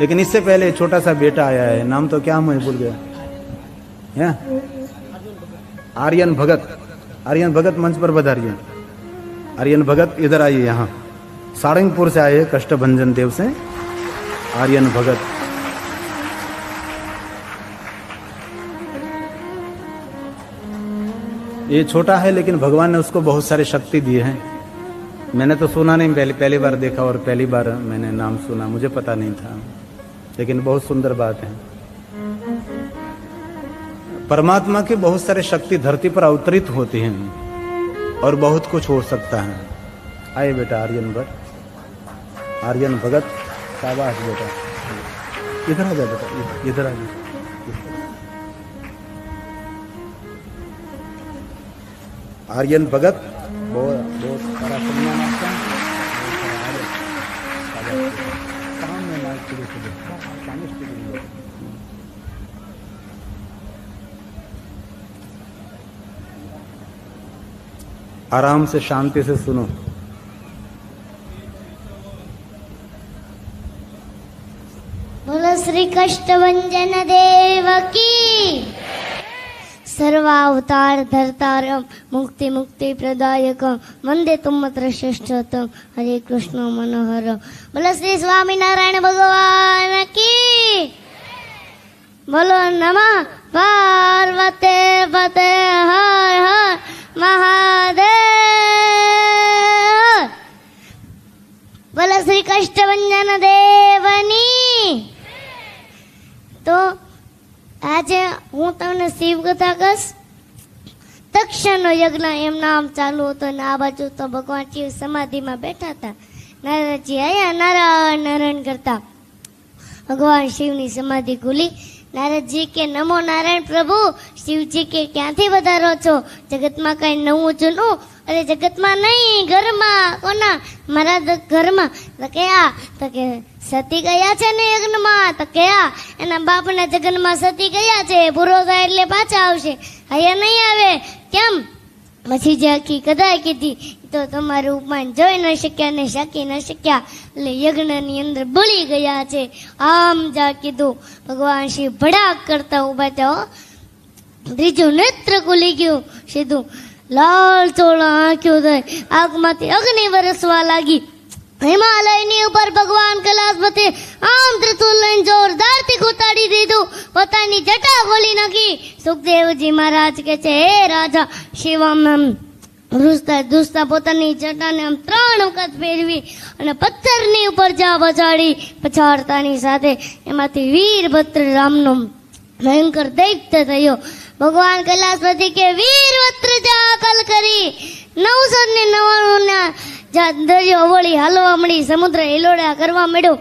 लेकिन इससे पहले छोटा सा बेटा आया है, नाम तो क्या मैं भूल गया। है? आर्यन भगत। आर्यन भगत मंच पर पधारिए आर्यन भगत इधर आइए यहाँ। सारंगपुर से आए कष्ट कष्टभंजन देव से। आर्यन भगत। ये छोटा है, लेकिन भगवान ने उसको बहुत सारी शक्ति दी है। मैंने तो सुना नहीं, पहली पहली बार देखा और पहली बार मैंने नाम सुना। मुझे पता नहीं था। लेकिन बहुत सुंदर बात है। परमात्मा की बहुत सारे शक्ति धरती पर अवतरित होती हैं और बहुत कुछ हो सकता है। आए बेटा आर्यन भट्ट। आर्यन भगत, शाबाश बेटा। इधर आ जा बेटा, इधर आ जा आर्यन भगत, बहुत बहुत सारा सम्मान आपका आराम से शांति से सुनो। बोलो श्री कष्ट वंजन देव की। સર્વાવતાર ધરતારમ મુક્તિ મુક્તિ પ્રદાયકમ વંદે તુમત્ર શ્રેષ્ઠતમ હરે કૃષ્ણ મનોહર બોલો શ્રી સ્વામિનારાયણ ભગવાન કી બોલો નમઃ પાર્વતે પતે હર હર મહાદેવ બોલો શ્રી કષ્ટભંજન દેવની તો આજે હું તમને શિવ કથા કહીશ તક્ષણનો યજ્ઞ એમના આમ ચાલુ હતો ને આ બાજુ તો ભગવાન શિવ સમાધિમાં બેઠા હતા. નારદજી આયા, નારાયણ નારાયણ કરતા. ભગવાન શિવની સમાધિ ખુલી. નારદજી કે, નમો નારાયણ પ્રભુ, શિવજી કે, ક્યાંથી વધારો છો? જગતમાં કઈ નવું જૂનું? અરે જગતમાં નહીં, ઘરમાં. કોના? મારા ઘરમાં. તો કે આ, તો કે સતી ગયા છે ને યજ્ઞમાં? તો કે આ, એના બાપના જગનમાં સતી ગયા છે. પૂરો થાય એટલે પાછા આવશે. અહીંયા નહીં આવે. કેમ? પછી જે કદાય કીધી, તો તમારું ઉપમાન જોઈ ન શક્યા ને શકી ન શક્યા, એટલે યજ્ઞની અંદર બળી ગયા છે. આમ જા કીધું. ભગવાન શિવ ભડાક કરતા ઊભા થયા. ત્રીજું નેત્ર ખુલી ગયું. સીધું લાલ ચોળા આંખ્યો થઈ આગમાંથી અગ્નિ વરસવા લાગી. હિમાલયની ઉપર ભગવાન કૈલાસપતિ આમ ત્રિશુલ લઈને જોરદારથી કૂતાડી દીધું. પોતાની જટા ખોલી નાખી. સુખદેવજી મહારાજ કે છે, હે રાજા, શિવમ એમ ધ્રુસતા ધ્રુસતા પોતાની જટાને આમ ત્રણ વખત ફેરવી અને પથ્થરની ઉપર જા બચાડી પછાડતાની સાથે એમાંથી વીરભદ્ર રામનો ભયંકર દૈત્ય થયો. ભગવાન કૈલાસપતિ કે વીરભદ્ર જા અકલ કરી. નવસો ને નવ્વાણું ના દરિયો વળી હાલવા મળી, સમુદ્ર હિલોડા કરવા મળ્યો.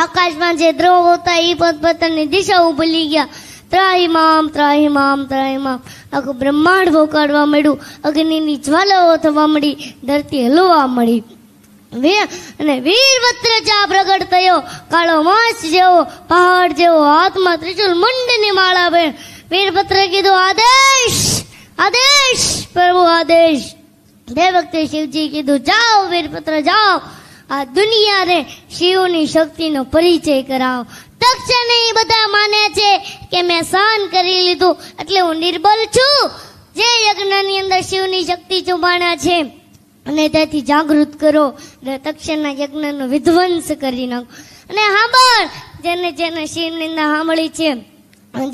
આકાશમાં જે દ્રવ હતા એ પોતપોતાની દિશાઓ ભૂલી ગયા. ત્રાહિમામ ત્રાહિમામ ત્રાહિમામ આખું બ્રહ્માંડ ભોકાડવા મળ્યું. અગ્નિની જ્વાલાઓ થવા મળી, ધરતી હલવા મળી. અને વીરવત્ર ચા પ્રગટ થયો, કાળો માસ જેવો, પહાડ જેવો, હાથમાં ત્રિશુલ મુંડની માળા બેન વીરભદ્ર કીધું, આદેશ આદેશ, પ્રભુ, આદેશ. તે વખતે શિવજી, કીધું, જાઓ વીરપત્ર જાઓ. આ દુનિયાને શિવની શક્તિનો પરિચય કરાવો. તક્ષણ એ બધા માને છે કે મેં સહન કરી લીધું એટલે હું નિર્બલ છું. જે યજ્ઞની અંદર શિવની શક્તિ છુપાણા છે, અને ત્યાંથી જાગૃત કરો. અને તક્ષણના યજ્ઞનો વિધ્વંસ કરી નાખો. અને સાંભળ જેને જેને શિવ નિંદા સાંભળી છે,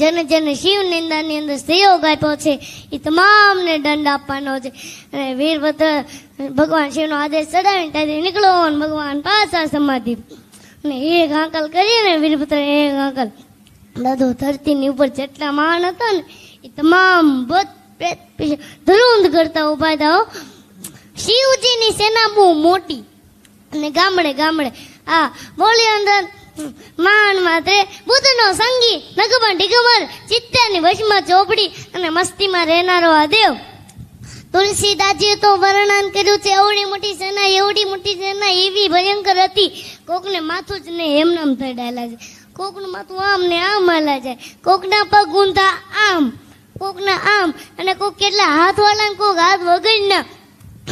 જેને જેને શિવ નિંદાની અંદર સહયોગ આપ્યો છે, એ તમામને દંડ આપવાનો છે. અને વીરભદ્ર ભગવાન શિવનો આદેશ ચડાવીને ત્યાંથી નીકળો ભગવાન પાછા સમાધિ અને એક આંકલ કરીને વીરભદ્ર એક આંકલ દાદો ધરતીની ઉપર જેટલા માણ હતા ને, એ તમામ બધ ધ્રુંધ કરતા ઊભા હતા. શિવજીની સેના બહુ મોટી અને ગામડે ગામડે આ બોલી અંદર માન માત્રે બુદ્ધનો સંગી, નગમાં ડિગમર ચિત્તાની વશમાં ચોપડી અને મસ્તીમાં રહેનારો આ દેવ તુલસીદાસજીએ તો વર્ણન કર્યું છે, એવડી મોટી સેના એવડી મોટી સેના એવી ભયંકર હતી. કોકને માથું જ ને એમનામ થડાયેલા છે. કોકનું માથું આમ ને આમ હાલા જાય કોકના પગ ઊંધા આમ, કોકના આમ, અને કોક કેટલા હાથ વાળા ને કોક હાથ વગરના.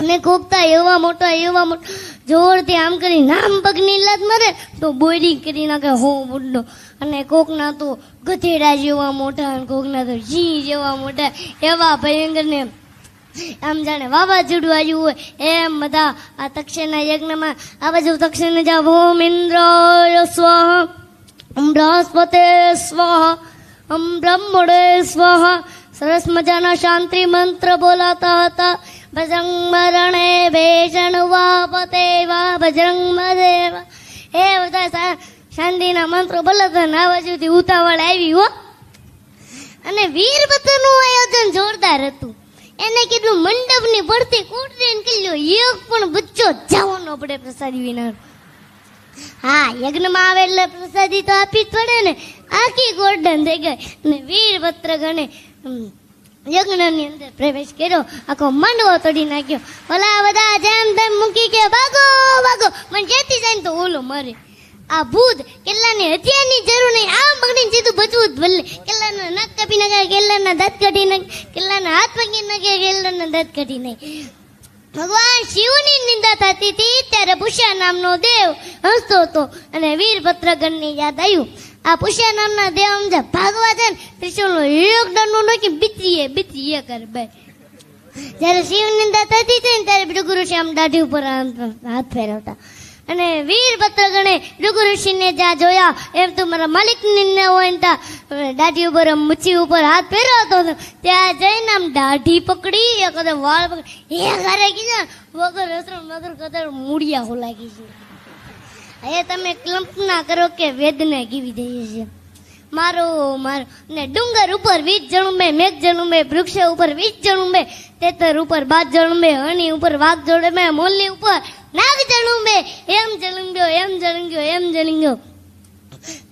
અને કોકતા એવા મોટા એવા મોટા, જોરથી આમ કરી નામ પગની લાત મારે, તો બોરી કરી નાખે હો બુડ્ડો. અને કોકના તો ગધેડા જેવા મોટા, અને કોકના તો જી જેવા મોટા, એવા ભયંકર ને આમ જાણે વાવાઝોડું આવ્યું હોય, એમ બધા આ તક્ષના યજ્ઞમાં આ બાજુ તક્ષણ જા ઓમ ઇન્દ્રાય સ્વાહા બૃહસ્પતે સ્વાહા બ્રહ્મણે સ્વાહા સરસ મજાના શાંતિ મંત્ર બોલાતા હતા. ભજંગ મરણે ભેષણ વાપતે વા, ભજંગ મરેવ. એ બધા શાંતિના મંત્રો બોલાતા આ બાજુથી ઉતાવળ આવી હો. અને વીરભદ્રનું આયોજન જોરદાર હતું. એને કીધું, મંડપની પડતી કૂટરીને કિલ્લો એક પણ બચ્ચો જાવો ન પડે પ્રસાદી વિના હા, યજ્ઞમાં આવે એટલે પ્રસાદી તો આપી જ પડે ને. આખી ગોર્ડન થઈ ગઈ ને વીરભદ્ર ગણે યજ્ઞની અંદર પ્રવેશ કર્યો. આખો માંડવો તોડી નાખ્યો. ઓલા બધા જેમ તેમ મૂકી કે ભાગો ભાગો. મને જેતી જાય તો ઓલો મરે આ ભૂત કેટલાને હથિયારની જરૂર નહીં. આમ પકડીને સીધું ભજવું જ ભલે. કેટલાના નખ કાપી નાખે કેલ્લાના દાંત કાઢી નાખે કેટલાના હાથ પકડી નાખે કેલ્લાના દાંત કાઢી નાખે ભગવાન શિવની નિંદા થતી હતી, ત્યારે પુષ્યા નામનો દેવ હસતો હતો અને વીરભદ્રગણની યાદ આવ્યું. આ પુષ્યા નામના દેવ આમ જે ભાગવા છે ને ત્રિશુલનો દંડનો નાખી બીતરીએ બીતરીએ કરે ભાઈ જ્યારે શિવ નિંદા થતી હતી ને, ત્યારે ગુરુ શ્યામ દાઢી ઉપર હાથ ફેરવતા. અને વીરભદ્ર ગણે ભૃગુ ઋષિને જ્યાં જોયા, એમ તો મારા માલિક ને હોય ત્યાં. દાઢી ઉપર મુચ્છી ઉપર હાથ પહેર્યો હતો ત્યાં જઈને આમ દાઢી પકડી, એક કદાચ વાળ પકડી. એ ઘરે કીધા વગર અસર, વગર કદર મૂળિયા હોલા કીધું હવે તમે કલ્પના કરો કે વેદને કેવી દઈએ છે મારો મારો. ને ડુંગર ઉપર વીજ જણુંબે મેઘ જણુંબે વૃક્ષ ઉપર વીજ જણુંબે તેતર ઉપર બાદ જણુંબે હણી ઉપર વાઘ મે મોલી ઉપર નાગ જણુંબે એમ જળંગ્યો એમ જળંગ્યો એમ જળંગ્યો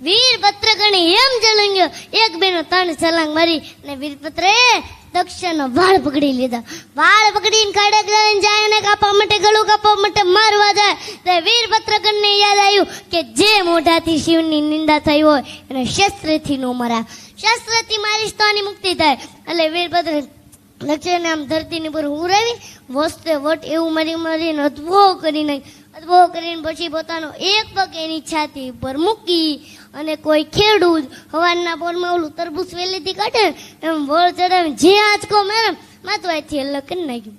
વીરપત્ર ગણી એમ જળંગ્યો એક બેનો ત્રણ છલાંગ મારી, ને વીરપત્રે દક્ષનો વાળ પકડી લીધા. વાળ પકડીને ખડક લઈને જાય અને કાપવા માટે ગળું કાપવા માટે મારવા જાય. તે વીરભદ્ર ગણને યાદ આવ્યું કે જે મોઢાથી શિવની નિંદા થઈ હોય, એને શસ્ત્રથી નો મરા શસ્ત્રથી મારીશ તો આની મુક્તિ થાય. એટલે વીરભદ્ર લક્ષ્યને આમ ધરતીની પર ઉરાવી વસ્તે વટ એવું મરી મરીને અદભો કરી નાખી અદભો કરીને પછી પોતાનો એક પગ એની છાતી ઉપર મૂકી અને કોઈ ખેડૂત હવારના પોરમાં ઓલું તરબૂચ વેલીથી કાઢે, એમ વળ ચડાવી જે આંચકો મેરે માથું આથી અલગ કરી નાખ્યું.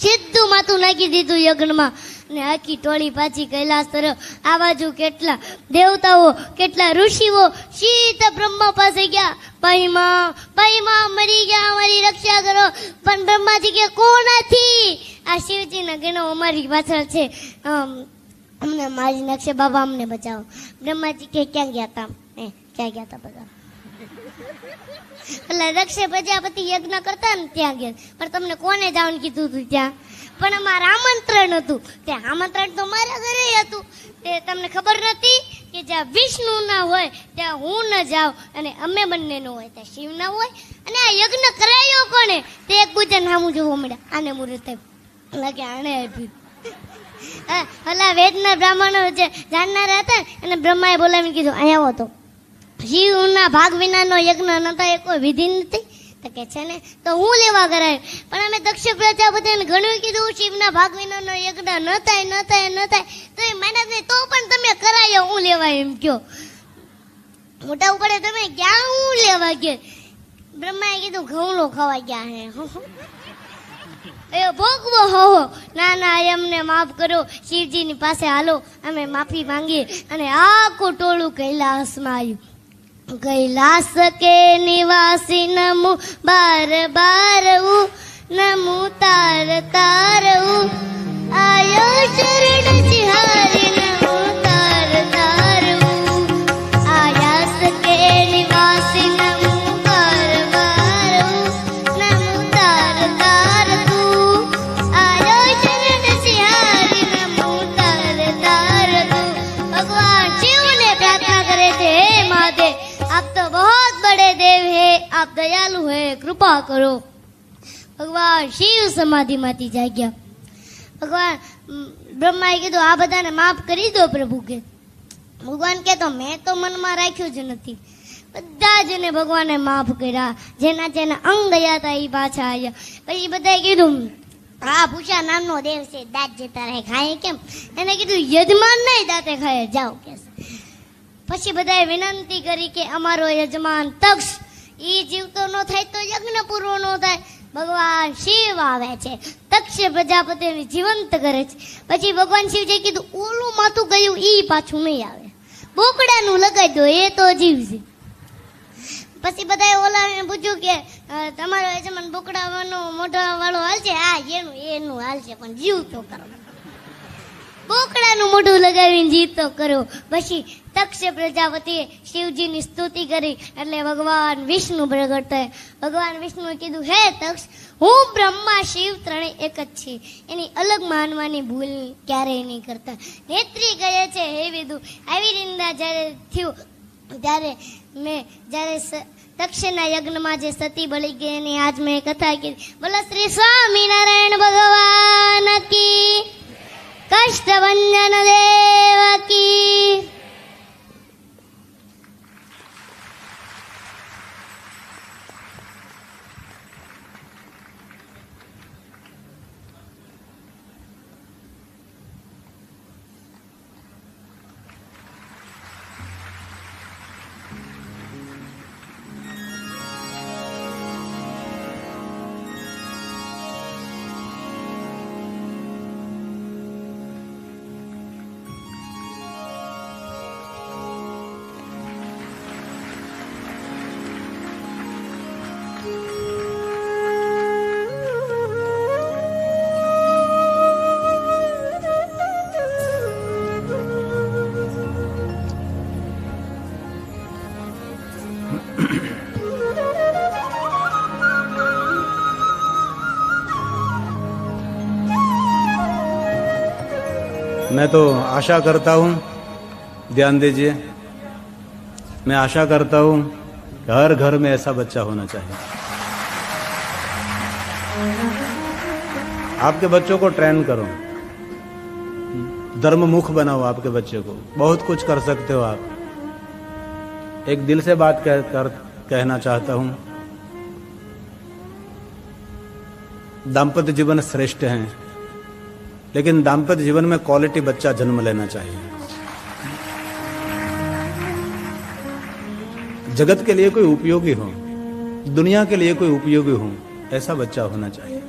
સીધું માથું નાખી દીધું યજ્ઞમાં. ને આખી ટોળી પાછી કૈલાસ તરફ. આ બાજુ કેટલા દેવતાઓ, કેટલા ઋષિઓ શીત બ્રહ્મા પાસે ગયા. ભાઈમાં ભાઈમાં મરી ગયા, અમારી રક્ષા કરો. પણ બ્રહ્માજી કે, કોનાથી? આ શિવજીના ગણો અમારી પાછળ છે. અમને મારી નાખશે, બાબા અમને બચાવો. બ્રહ્માજી કે, ક્યાં ગયા તા? એ, ક્યાં ગયા તા બધા? એટલે રક્ષે પ્રજાપતિ યજ્ઞ કરતા ને ત્યાં ગયા. પણ તમને કોને જવાનું કીધું હતું ત્યાં? પણ અમારે આમંત્રણ હતું. તે આમંત્રણ તો મારા ઘરે હતું. તે તમને ખબર નથી કે જ્યાં વિષ્ણુ ના હોય, ત્યાં હું ન જાઉં અને અમે બંને નો હોય, ત્યાં શિવ ના હોય. અને આ યજ્ઞ કરાયો કોને તે એક એકબીજા નામું જોવા મળ્યા. આને મુહૂર્ત લાગે આણે આપ્યું. ઓલા વેદના બ્રાહ્મણો જે જાણનારા હતા ને, એને બ્રહ્માએ બોલાવીને કીધું અહીંયા આવો તો. શિવના ભાગ વિનાનો યજ્ઞ નતા એ કોઈ વિધિ નથી. તો કે છે ને તો હું લેવા કરાય પણ અમે દક્ષ પ્રજાપતિને ઘણું કીધું શિવના ભાગ વિનાનો યજ્ઞ ન થાય ન થાય ન થાય તો એ નહીં તો પણ તમે કરાયો હું લેવા એમ કયો. મોટા ઉપડે તમે ક્યાં હું લેવા ગયો? બ્રહ્માએ કીધું ઘઉં લો ખવા ગયા હે. એ ભોગવો હો ના ના એમને માફ કરો. શિવજીની પાસે હાલો. અમે માફી માંગીએ અને આખું ટોળું કૈલાસમાં આવ્યું. કૈલાસ કે નિવાસી નમુ બાર બાર નમુ તાર તાર હે મહાદેવ આપ તો बहुत बड़े देव है आप दयालु है कृपा करो ભગવાન શિવ સમાધિમાંથી જાગ્યા ભગવાન ઉમ, બ્રહ્માએ કીધું આ બધાને માફ કરી દો પ્રભુ કે ભગવાન કે તો મેં તો મનમાં રાખ્યું જ નથી બધા જને ભગવાને માફ કર્યા જેના જેના અંગ ગયા હતા એ પાછા આવ્યા પછી બધાએ કીધું હા પૂછા નામનો દેવ છે દાંત જતા રહે ખાય કેમ એને કીધું યજમાન નહીં દાંતે ખાય જાઓ કે પછી બધાએ વિનંતી કરી કે અમારો યજમાન તક્ષ એ જીવતો ન થાય તો યજ્ઞ પૂરો ન થાય. ભગવાન શિવ આવે છે. તક્ષ પ્રજાપતિને જીવંત કરે છે. પછી ભગવાન શિવજી કીધું, ઓલું માથું ગયું એ પાછું નહીં આવે. બોકડાનું લગાવી દો, એ તો જીવશે પછી બધાએ ઓલાને પૂછ્યું કે તમારો યજમાન બોકડાવાનો મોઢા વાળો હાલશે? હા, એનું એનું હાલશે, પણ જીવ તો કરો બોકડાનું મોઢું લગાવીને જીતો કર્યો. પછી તક્ષ પ્રજાપતિએ શિવજીની સ્તુતિ કરી એટલે ભગવાન વિષ્ણુ પ્રગટ. થયા ભગવાન વિષ્ણુએ કીધું, હે તક્ષ, હું બ્રહ્મા, શિવ ત્રણેય એક જ છે. એની અલગ માનવાની ભૂલ ક્યારેય નહીં કરતા. નેત્રી કહે છે, હે વિદુ, આવી રીતના જ્યારે થયું, ત્યારે મેં, જ્યારે તક્ષના યજ્ઞમાં જે સતી બળી ગઈ, એની આજ મેં કથા કીધી. બોલો શ્રી સ્વામિનારાયણ ભગવાન કી કષ્ટભંજન દેવ मैं तो आशा करता हूँ, ध्यान दीजिए, मैं आशा करता हूँ हर घर में ऐसा बच्चा होना चाहिए। आपके बच्चों को ट्रेन करो। धर्म मुख बनाओ आपके बच्चे को। बहुत कुछ कर सकते हो आप। एक दिल से बात कह, कर, कहना चाहता हूँ। दाम्पत्य जीवन श्रेष्ठ है। लेकिन दाम्पत्य जीवन में क्वालिटी बच्चा जन्म लेना चाहिए। जगत के लिए कोई उपयोगी हो, दुनिया के लिए कोई उपयोगी हो, ऐसा बच्चा होना चाहिए।